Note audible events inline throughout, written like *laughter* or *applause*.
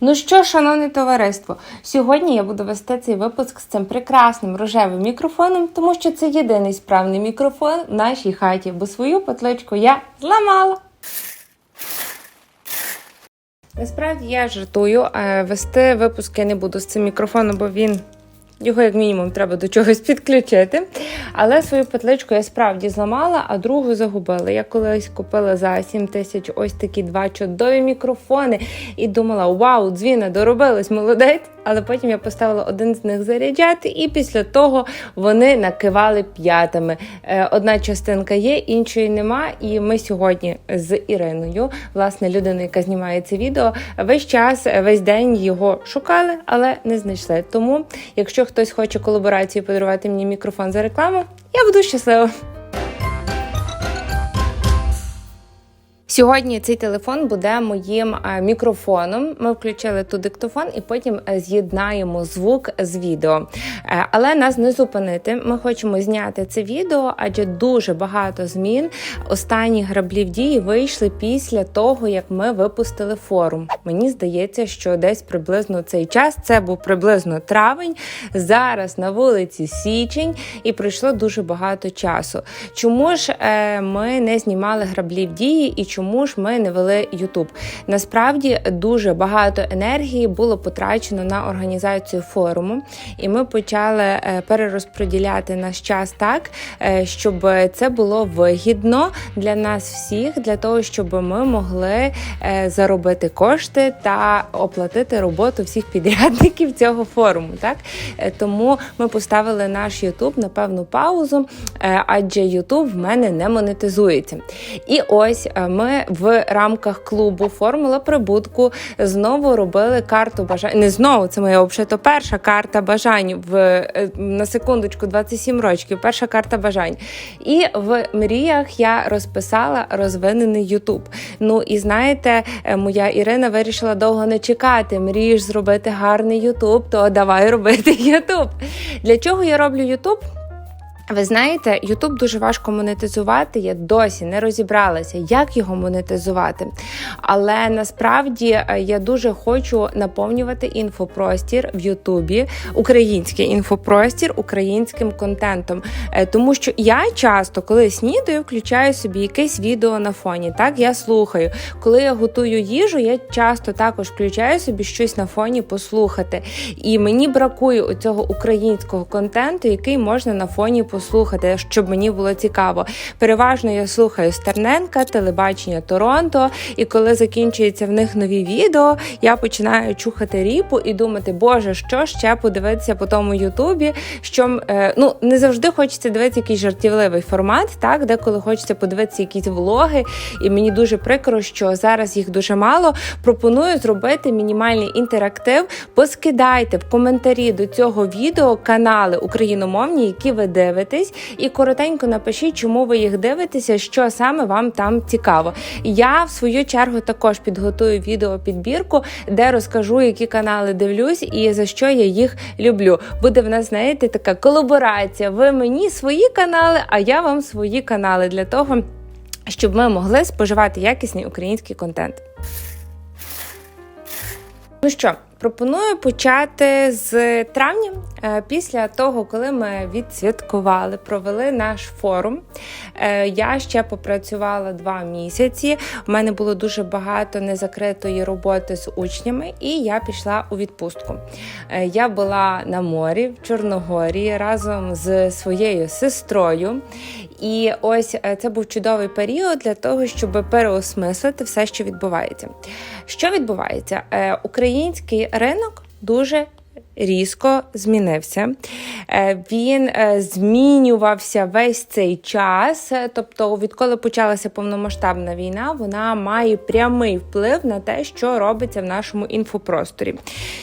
Ну що, шановне товариство, сьогодні я буду вести цей випуск з цим прекрасним рожевим мікрофоном, тому що це єдиний справний мікрофон в нашій хаті, бо свою петличку я зламала. Насправді я жартую, е, вести випуск я не буду з цим мікрофоном, бо він. Його, як мінімум, треба до чогось підключити. Але свою петличку я справді зламала, а другу загубила. Я колись купила за 7 тисяч ось такі два чудові мікрофони і думала: вау, дзвіна, доробилась, молодець! Але потім я поставила один з них заряджати, і після того вони накивали п'ятами. Е, Одна частинка є, іншої нема. І ми сьогодні з Іриною, власне, людиною, яка знімає це відео, весь час, весь день його шукали, але не знайшли. Тому, якщо хтось хоче колаборацію подарувати мені мікрофон за рекламу, я буду щаслива. Сьогодні цей телефон буде моїм е, мікрофоном. Ми включили тут диктофон і потім е, з'єднаємо звук з відео. Е, Але нас не зупинити. Ми хочемо зняти це відео, адже дуже багато змін останні граблі в дії вийшли після того, як ми випустили форум. Мені здається, що десь приблизно цей час це був приблизно травень. Зараз на вулиці січень, і пройшло дуже багато часу. Чому ж ми не знімали граблі в дії і чому ж ми не вели Ютуб? Насправді дуже багато енергії було потрачено на організацію форуму, і ми почали е, перерозподіляти наш час так, е, щоб це було вигідно для нас всіх, для того, щоб ми могли е, заробити кошти та оплатити роботу всіх підрядників цього форуму. Так тому ми поставили наш Ютуб на певну паузу, адже Ютуб в мене не монетизується. І ось е, в рамках клубу Формула прибутку знову робили карту бажань. Не знову, це моя взагалі перша карта бажань в е, на секундочку 27 років. Перша карта бажань. І в мріях я розписала розвинений Ютуб. Ну і знаєте, е, моя Ірина вирішила довго не чекати. Мрієш зробити гарний Ютуб, то давай робити *laughs* Ютуб. Для чого я роблю Ютуб? Ви знаєте, Ютуб дуже важко монетизувати. Я досі не розібралася, як його монетизувати. Але насправді е, я дуже хочу наповнювати інфопростір в Ютубі, український інфопростір українським контентом. Е, Тому що я часто, коли снідаю, включаю собі якесь відео на фоні. Так я слухаю. Коли я готую їжу, я часто також включаю собі щось на фоні послухати. І мені бракує оцього українського контенту, який можна на фоні послухати послухати, щоб мені було цікаво. Переважно я слухаю Стерненка, телебачення Торонто, і коли закінчується в них нові відео, я починаю чухати ріпу і думати, боже, що ще подивитися по тому Ютубі. Що е, ну не завжди хочеться дивитися якийсь жартівливий формат, так деколи хочеться подивитися якісь влоги, і мені дуже прикро, що зараз їх дуже мало. Пропоную зробити мінімальний інтерактив. Поскидайте в коментарі до цього відео канали україномовні, які ви дивитесь дивитесь, і коротенько напишіть, чому ви їх дивитеся, що саме вам там цікаво. Я в свою чергу також підготую відео підбірку, де розкажу, які канали дивлюсь і за що я їх люблю. Буде в нас, знаєте, така колаборація. Ви мені свої канали, а я вам свої канали для того, щоб ми могли споживати якісний український контент. Ну що, пропоную почати з травня, е, після того, коли ми відсвяткували, провели наш форум. Е, Я ще попрацювала два місяці. У мене було дуже багато незакритої роботи з учнями, і я пішла у відпустку. Е, Я була на морі в Чорногорії разом з своєю сестрою. І ось е, це був чудовий період для того, щоб переосмислити все, що відбувається. Що відбувається? Е, Український ринок дуже різко змінився. Е, Він е, змінювався весь цей час. Тобто, відколи почалася повномасштабна війна, вона має прямий вплив на те, що робиться в нашому інфопросторі.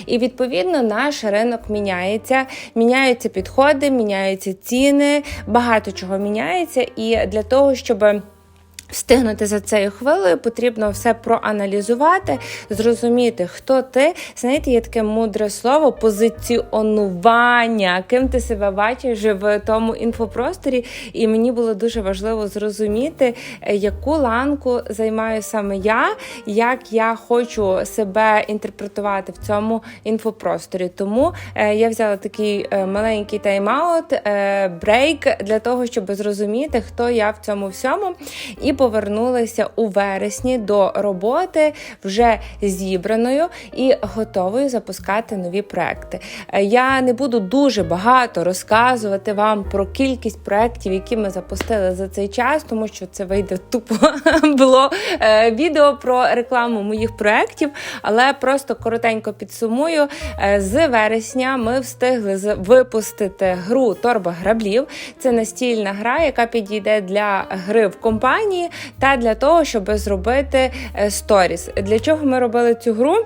І відповідно наш ринок міняється, міняються підходи, міняються ціни, багато чого міняється. І для того, щоб Встигнути за цією хвилею, потрібно все проаналізувати, зрозуміти, хто ти. Знаєте, є таке мудре слово позиціонування, ким ти себе бачиш в тому інфопросторі. І мені було дуже важливо зрозуміти, е, яку ланку займаю саме я, як я хочу себе інтерпретувати в цьому інфопросторі. Тому е, я взяла такий е, маленький тайм-аут, брейк для того, щоб зрозуміти, хто я в цьому всьому. І повернулася у вересні до роботи вже зібраною і готовою запускати нові проекти. Е, я не буду дуже багато розказувати вам про кількість проєктів, які ми запустили за цей час, тому що це вийде тупо *laughs* було е, відео про рекламу моїх проєктів, але просто коротенько підсумую. Е, з вересня ми встигли випустити гру Торба граблів. Це настільна гра, яка підійде для гри в компанії та для того, щоб зробити е, сторіс. Для чого ми робили цю гру?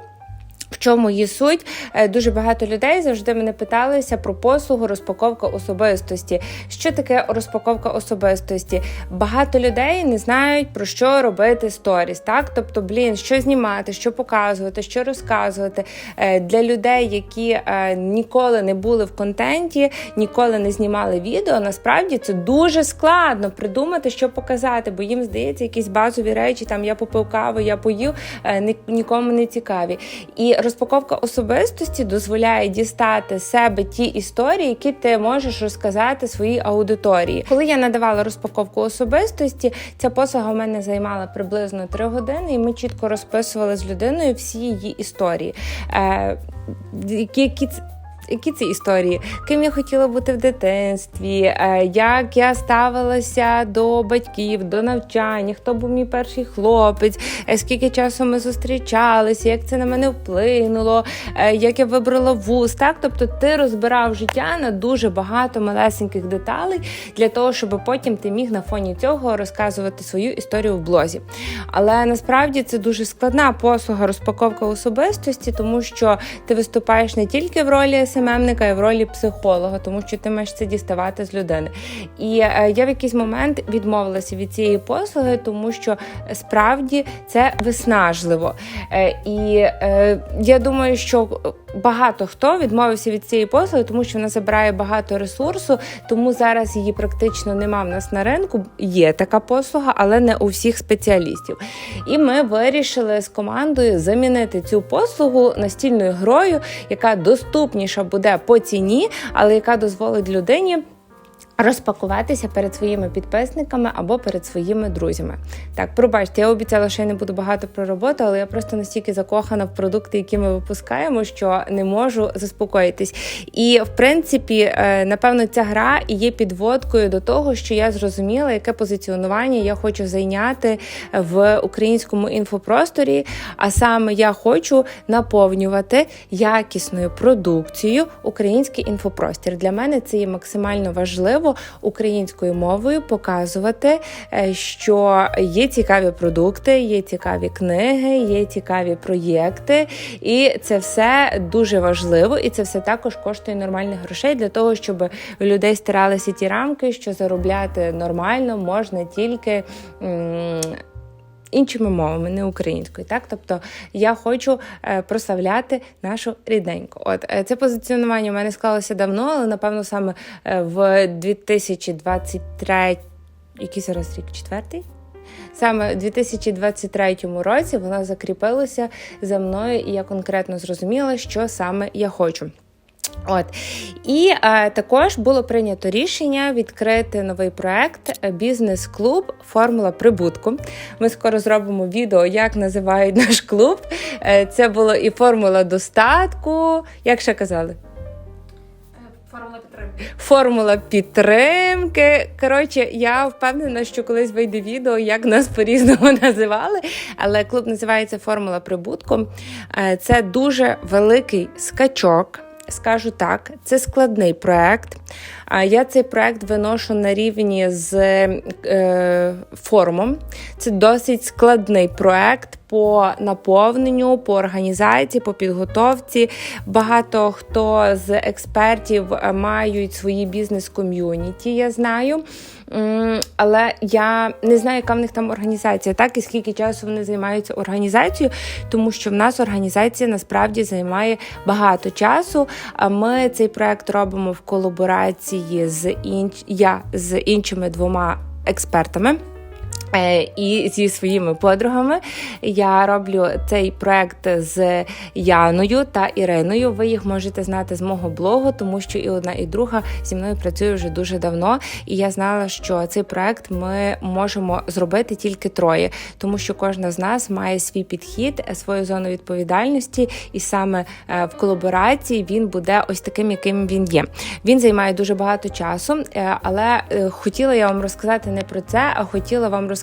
В чому її суть? Е, дуже багато людей завжди мене питалися про послугу розпаковка особистості. Що таке розпаковка особистості? Багато людей не знають про що робити сторіс. Так, тобто, блін, що знімати, що показувати, що розказувати е, для людей, які е, ніколи не були в контенті, ніколи не знімали відео. Насправді це дуже складно придумати, що показати, бо їм здається, якісь базові речі. Там я попив каву, я поїв, нікому не цікаві. І розпаковка особистості дозволяє дістати себе ті історії, які ти можеш розказати своїй аудиторії. Коли я надавала розпаковку особистості, ця послуга в мене займала приблизно 3 години, і ми чітко розписували з людиною всі її історії. Е, які, які це історії, ким я хотіла бути в дитинстві, е, як я ставилася до батьків, до навчання, хто був мій перший хлопець, е, скільки часу ми зустрічалися, як це на мене вплинуло, е, як я вибрала вуз. Так, тобто ти розбирав життя на дуже багато малесеньких деталей для того, щоб потім ти міг на фоні цього розказувати свою історію в блозі. Але насправді це дуже складна послуга розпаковка особистості, тому що ти виступаєш не тільки в ролі СММника і в ролі психолога, тому що ти маєш це діставати з людини. І е, я в якийсь момент відмовилася від цієї послуги, тому що справді це виснажливо. Е, і е, я думаю, що багато хто відмовився від цієї послуги, тому що вона забирає багато ресурсу, тому зараз її практично нема в нас на ринку. Є така послуга, але не у всіх спеціалістів. І ми вирішили з командою замінити цю послугу настільною грою, яка доступніша буде по ціні, але яка дозволить людині розпакуватися перед своїми підписниками або перед своїми друзями. Так, пробачте, я обіцяла, що я не буду багато про роботу, але я просто настільки закохана в продукти, які ми випускаємо, що не можу заспокоїтись. І в принципі, е, напевно, ця гра є підводкою до того, що я зрозуміла, яке позиціонування я хочу зайняти в українському інфопросторі. А саме я хочу наповнювати якісною продукцією український інфопростір. Для мене це є максимально важливо важливо українською мовою показувати, е, що є цікаві продукти, є цікаві книги, є цікаві проєкти, і це все дуже важливо, і це все також коштує нормальних грошей для того, щоб у людей стиралися ті рамки, що заробляти нормально можна тільки іншими мовами, не українською. Так, тобто я хочу е, прославляти нашу рідненьку. От е, це позиціонування у мене склалося давно, але напевно саме е, в 2023, який зараз рік четвертий. Саме у 2023 році вона закріпилася за мною, і я конкретно зрозуміла, що саме я хочу. От і е, також було прийнято рішення відкрити новий проект бізнес-клуб Формула прибутку. Ми скоро зробимо відео, як називають наш клуб. Е, це було і формула достатку. Як ще казали? Формула підтримки. Формула підтримки. Коротше, я впевнена, що колись вийде відео, як нас по-різному *laughs* називали. Але клуб називається Формула прибутку. Е, це дуже великий скачок скажу так, це складний проект. Я цей проект виношу на рівні з е, форумом. Це досить складний проект. По наповненню, по організації, по підготовці. Багато хто з експертів е, мають свої бізнес-ком'юніті, я знаю. Але я не знаю, яка в них там організація, так і скільки часу вони займаються організацією, тому що в нас організація насправді займає багато часу. А ми цей проект робимо в колаборації з інч... я з іншими двома експертами. Е, І зі своїми подругами я роблю цей проект з Яною та Іриною. Ви їх можете знати з мого блогу, тому що і одна, і друга зі мною працює вже дуже давно. І я знала, що цей проект ми можемо зробити тільки троє, тому що кожна з нас має свій підхід, свою зону відповідальності, і саме е, в колаборації він буде ось таким, яким він є. Він займає дуже багато часу, е, але хотіла я вам розказати не про це, а хотіла вам розказати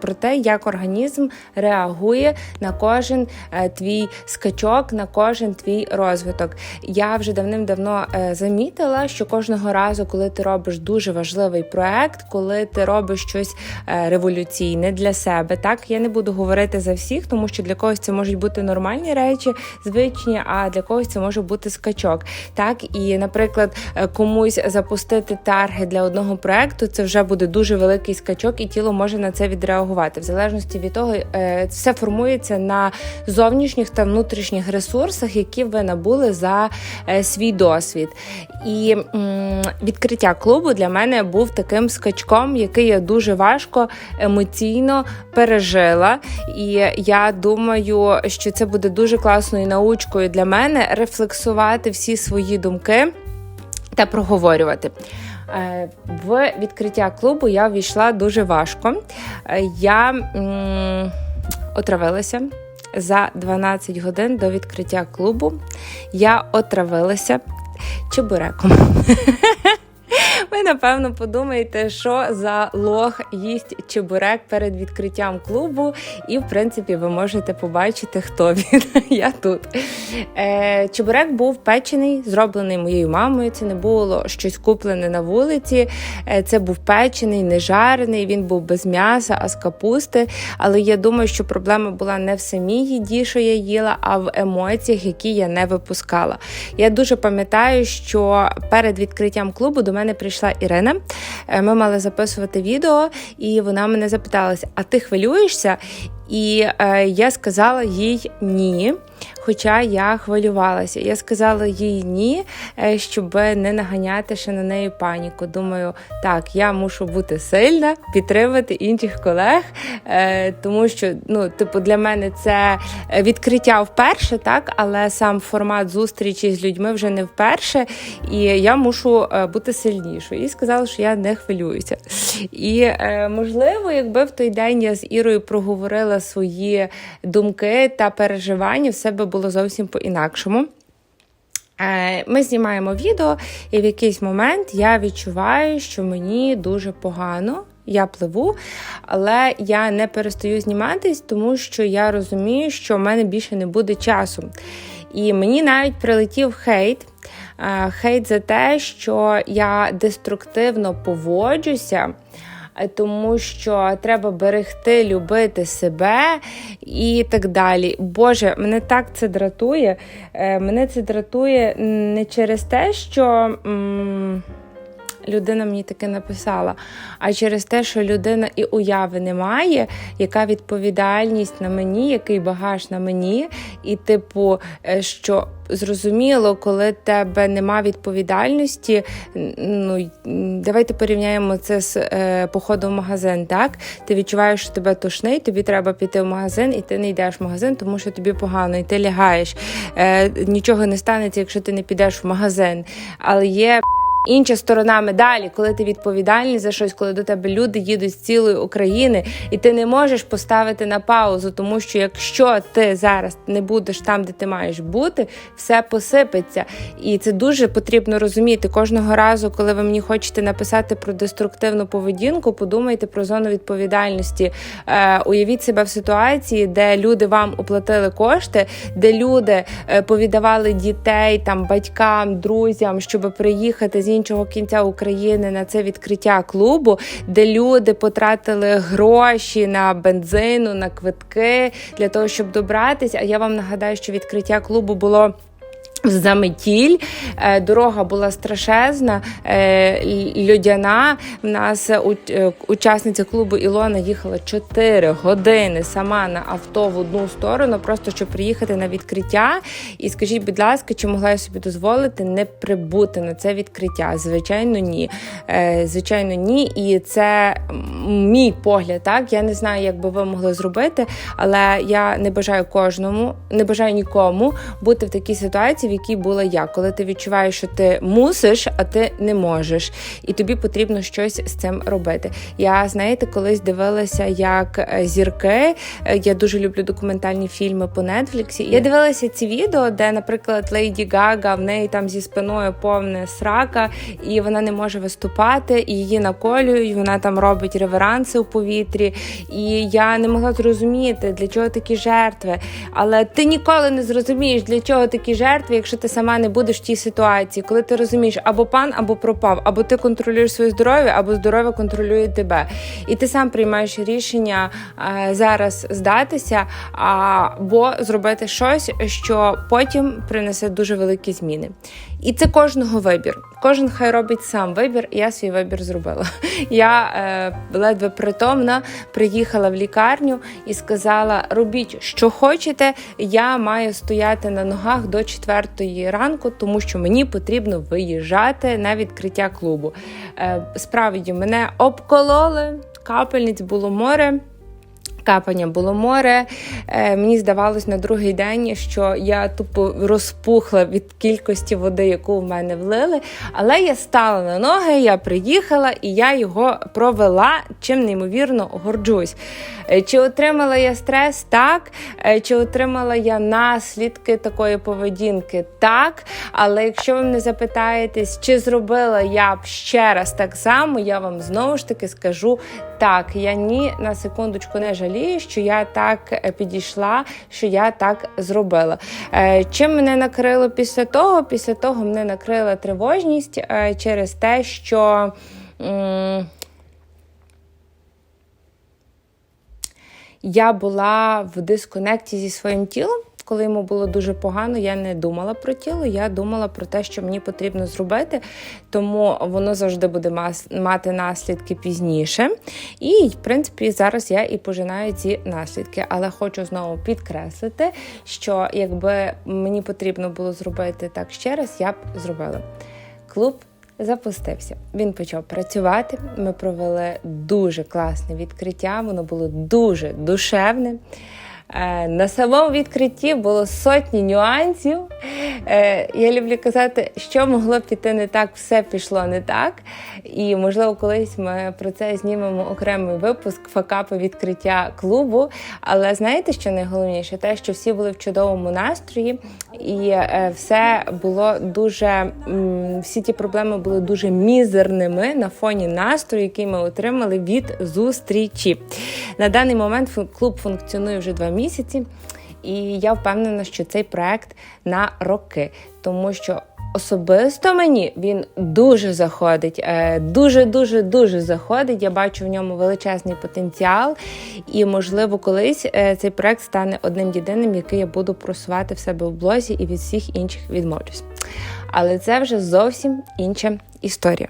про те, як організм реагує на кожен е, твій скачок, на кожен твій розвиток. Я вже давним-давно е, замітила, що кожного разу, коли ти робиш дуже важливий проект, коли ти робиш щось е, революційне для себе, так я не буду говорити за всіх, тому що для когось це можуть бути нормальні речі, звичні, а для когось це може бути скачок. Так і, наприклад, комусь запустити тарги для одного проекту, це вже буде дуже великий скачок, і тіло може на це відреагувати. В залежності від того, все формується на зовнішніх та внутрішніх ресурсах, які ви набули за е, свій досвід. І відкриття клубу для мене був таким скачком, який я дуже важко емоційно пережила. І я думаю, що це буде дуже класною научкою для мене рефлексувати всі свої думки та проговорювати. Е, В відкриття клубу я ввійшла дуже важко. Е, Я отравилася за 12 годин до відкриття клубу. Я отравилася чебуреком. *laughs* Ви напевно подумаєте, що за лох їсть чебурек перед відкриттям клубу, і в принципі ви можете побачити, хто він. *laughs* Я тут. Е, чебурек був печений, зроблений моєю мамою. Це не було щось куплене на вулиці. Е, це був печений, не жарений. Він був без м'яса, а з капусти. Але я думаю, що проблема була не в самій їді, що я їла, а в емоціях, які я не випускала. Я дуже пам'ятаю, що перед відкриттям клубу до мене прийшла Ірина. Е, Ми мали записувати відео, і вона мене запиталася: А ти хвилюєшся? І е, я сказала їй ні. Хоча я хвилювалася. Я сказала їй ні, е, щоб не наганяти ще на неї паніку. Думаю, так, я мушу бути сильна, підтримати інших колег, е, тому що ну, типу, для мене це відкриття вперше, так, але сам формат зустрічі з людьми вже не вперше, і я мушу е, бути сильнішою. І сказала, що я не хвилююся. І можливо, якби в той день я з Ірою проговорила свої думки та переживання, все би було зовсім по-інакшому. Е, Ми знімаємо відео, і в якийсь момент я відчуваю, що мені дуже погано. Я пливу, але я не перестаю зніматись, тому що я розумію, що в мене більше не буде часу. І мені навіть прилетів хейт. Е, Хейт за те, що я деструктивно поводжуся. Е, Тому що треба берегти, любити себе і так далі. Боже, мене так це дратує. Е, Мене це дратує не через те, що. м, Людина мені таке написала, а через те, що людина і уяви не має, яка відповідальність на мені, який багаж на мені, і, типу, е, що зрозуміло, коли тебе нема відповідальності, ну давайте порівняємо це з е, походом в магазин. Так, ти відчуваєш, що тебе тошнить, тобі треба піти в магазин, і ти не йдеш в магазин, тому що тобі погано, і ти лягаєш. Е, нічого не станеться, якщо ти не підеш в магазин. Але є. Інша сторона медалі, коли ти відповідальний за щось, коли до тебе люди їдуть з цілої України, і ти не можеш поставити на паузу, тому що якщо ти зараз не будеш там, де ти маєш бути, все посипеться. І це дуже потрібно розуміти. Кожного разу, коли ви мені хочете написати про деструктивну поведінку, подумайте про зону відповідальності. Е, уявіть себе в ситуації, де люди вам оплатили кошти, де люди е, повідавали дітей там батькам, друзям, щоб приїхати з іншого кінця України на це відкриття клубу, де люди потратили гроші на бензину, на квитки для того, щоб добратися. А я вам нагадаю, що відкриття клубу було. В заметіль Е, дорога була страшезна, е, льодяна. В нас е, учасниця клубу Ілона їхала 4 години сама на авто в одну сторону, просто щоб приїхати на відкриття. І скажіть, будь ласка, чи могла я собі дозволити не прибути на це відкриття? Звичайно, ні. Звичайно, ні. І це мій погляд. Так я не знаю, як би ви могли зробити, але я не бажаю кожному, не бажаю нікому бути в такій ситуації, в якій була я, коли ти відчуваєш, що ти мусиш, а ти не можеш, і тобі потрібно щось з цим робити. Я знаєте, колись дивилася, як е, зірки. е, Я дуже люблю документальні фільми по Нетфліксі. Я дивилася ці відео, де, наприклад, Лейді Гага в неї там зі спиною повне срака, і вона не може виступати, і її наколюють. Вона там робить реверанси у повітрі. І я не могла зрозуміти, для чого такі жертви. Але ти ніколи не зрозумієш, для чого такі жертви, якщо ти сама не будеш в тій ситуації, коли ти розумієш або пан, або пропав, або ти контролюєш своє здоров'я, або здоров'я контролює тебе. І ти сам приймаєш рішення е, зараз здатися, або зробити щось, що потім принесе дуже великі зміни. І це кожного вибір. Кожен хай робить сам вибір, і я свій вибір зробила. *laughs* Я е, ледве притомна приїхала в лікарню і сказала: робіть, що хочете. Я маю стояти на ногах до четвертої ранку, тому що мені потрібно виїжджати на відкриття клубу. Е, справді мене обкололи, капельниць було море. Капання було море. Е, мені здавалось на другий день, що я тупо розпухла від кількості води, яку в мене влили. Але я стала на ноги, я приїхала і я його провела, чим неймовірно горджусь. Е, Чи отримала я стрес? Так. Е, Чи отримала я наслідки такої поведінки? Так. Але якщо ви мене запитаєтесь, чи зробила я б ще раз так само, я вам знову ж таки скажу так. Я ні на секундочку не жалію, що я так е, підійшла, що я так зробила. Е, Чим мене накрило після того? Після того мене накрила тривожність е, через те, що. я була в дисконекті зі своїм тілом. Коли йому було дуже погано, я не думала про тіло, я думала про те, що мені потрібно зробити, тому воно завжди буде мати наслідки пізніше. І, в принципі, зараз я і пожинаю ці наслідки. Але хочу знову підкреслити, що якби мені потрібно було зробити так ще раз, я б зробила. Клуб запустився. Він почав працювати. Ми провели дуже класне відкриття. Воно було дуже душевне. Е, На самому відкритті було сотні нюансів. Е, Я люблю казати, що могло піти не так, все пішло не так. І, можливо, колись ми про це знімемо окремий випуск факапи відкриття клубу. Але знаєте, що найголовніше? Те, що всі були в чудовому настрої, і е, все було дуже всі ті проблеми були дуже мізерними на фоні настрою, який ми отримали від зустрічі. На даний момент клуб функціонує вже два місяці, і я впевнена, що цей проект на роки, тому що. Особисто мені він дуже заходить, е, дуже, дуже, дуже заходить. Я бачу в ньому величезний потенціал, і можливо, колись е, цей проект стане одним єдиним, який я буду просувати в себе в блозі і від всіх інших відмовлюсь. Але це вже зовсім інша історія.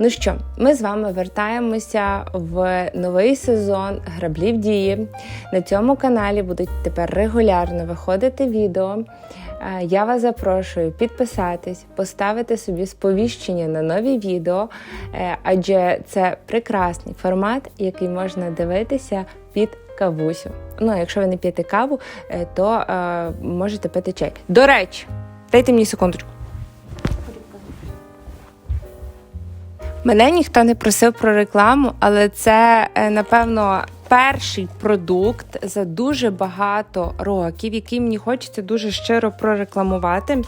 Ну що, ми з вами вертаємося в новий сезон граблів дії. На цьому каналі будуть тепер регулярно виходити відео. Я вас запрошую підписатись, поставити собі сповіщення на нові відео, е, адже це прекрасний формат, який можна дивитися під кавусю. Ну, якщо ви не п'єте каву, е, то е, можете пити чай. До речі, дайте мені секундочку. Мене ніхто не просив про рекламу, але це, е, напевно, перший продукт за дуже багато років, який мені хочеться дуже щиро прорекламувати.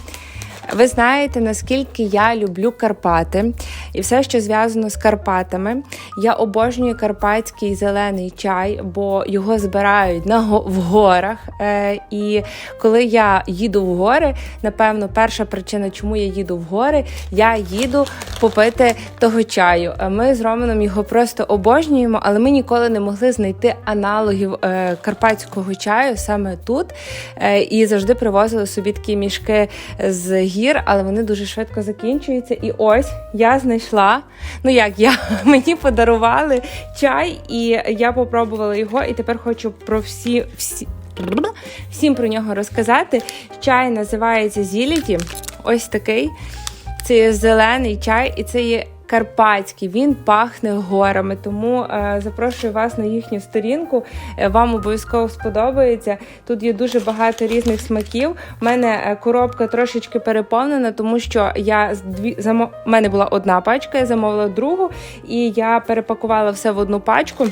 Ви знаєте, наскільки я люблю Карпати. і все, що зв'язано з Карпатами. Я обожнюю карпатський зелений чай, бо його збирають на в горах. Е, і коли я їду в гори, напевно, перша причина, чому я їду в гори, я їду попити того чаю. Е, Ми з Романом його просто обожнюємо, але ми ніколи не могли знайти аналогів е, карпатського чаю саме тут. І завжди привозили собі такі мішки з гір, але вони дуже швидко закінчуються. І ось я знайшла. Ну як я *laughs* мені подарували чай, і я попробувала його, і тепер хочу про всі всі. Всім про нього розказати. Чай називається Зіліті. Ось такий. Це є зелений чай, і це є карпатський. Він пахне горами. Тому е, запрошую вас на їхню сторінку. Е, вам обов'язково сподобається. Тут є дуже багато різних смаків. У мене е, коробка трошечки переповнена, тому що я дві замо... У мене була одна пачка, я замовила другу, і я перепакувала все в одну пачку.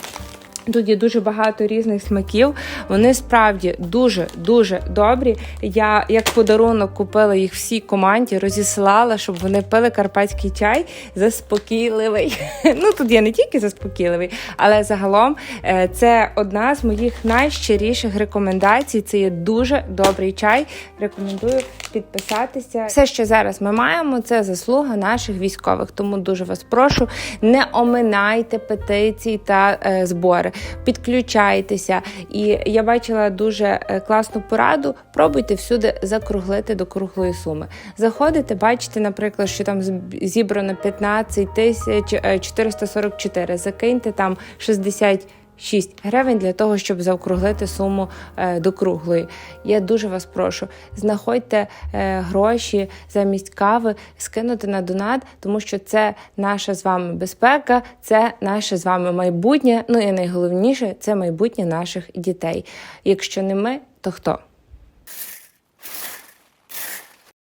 Тут є дуже багато різних смаків. Вони справді дуже дуже добрі. Я як подарунок купила їх всій команді, розіслала, щоб вони пили карпатський чай заспокійливий. *laughs* Ну тут я не тільки заспокійливий, але загалом е, це одна з моїх найщиріших рекомендацій. Це є дуже добрий чай. Рекомендую підписатися. Все, що зараз ми маємо, це заслуга наших військових. Тому дуже вас прошу, не оминайте петиції та е, Підключайтеся. І я бачила дуже е, класну пораду. Пробуйте всюди закруглити до круглої суми. Заходите, бачите, наприклад, що там зібрано 15 тисяч е, 444. Закиньте там 60 6 гривень для того, щоб заокруглити суму е, до круглої. Я дуже вас прошу, знаходьте е, гроші замість кави, скинути на донат, тому що це наша з вами безпека, це наше з вами майбутнє. Ну і найголовніше це майбутнє наших дітей. Якщо не ми, то хто?